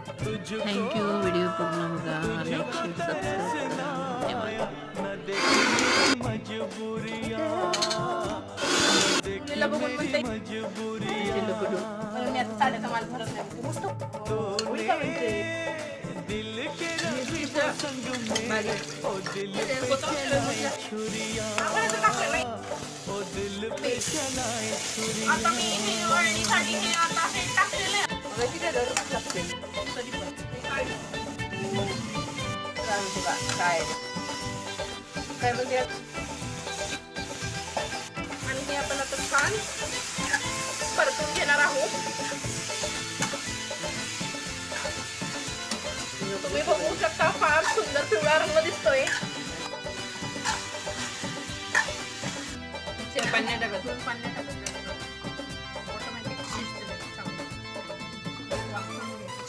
Thank you video पूर्ण बघा like share subscribe करा आता मी हे साडी हे आता हे टाकलेलं आहे. 感じが変える kaya anunya penutupan pertunjukan arahu May pag-usak ka pa, sundar tularang mo dito eh. Simpan na dagat. Simpan na dagat.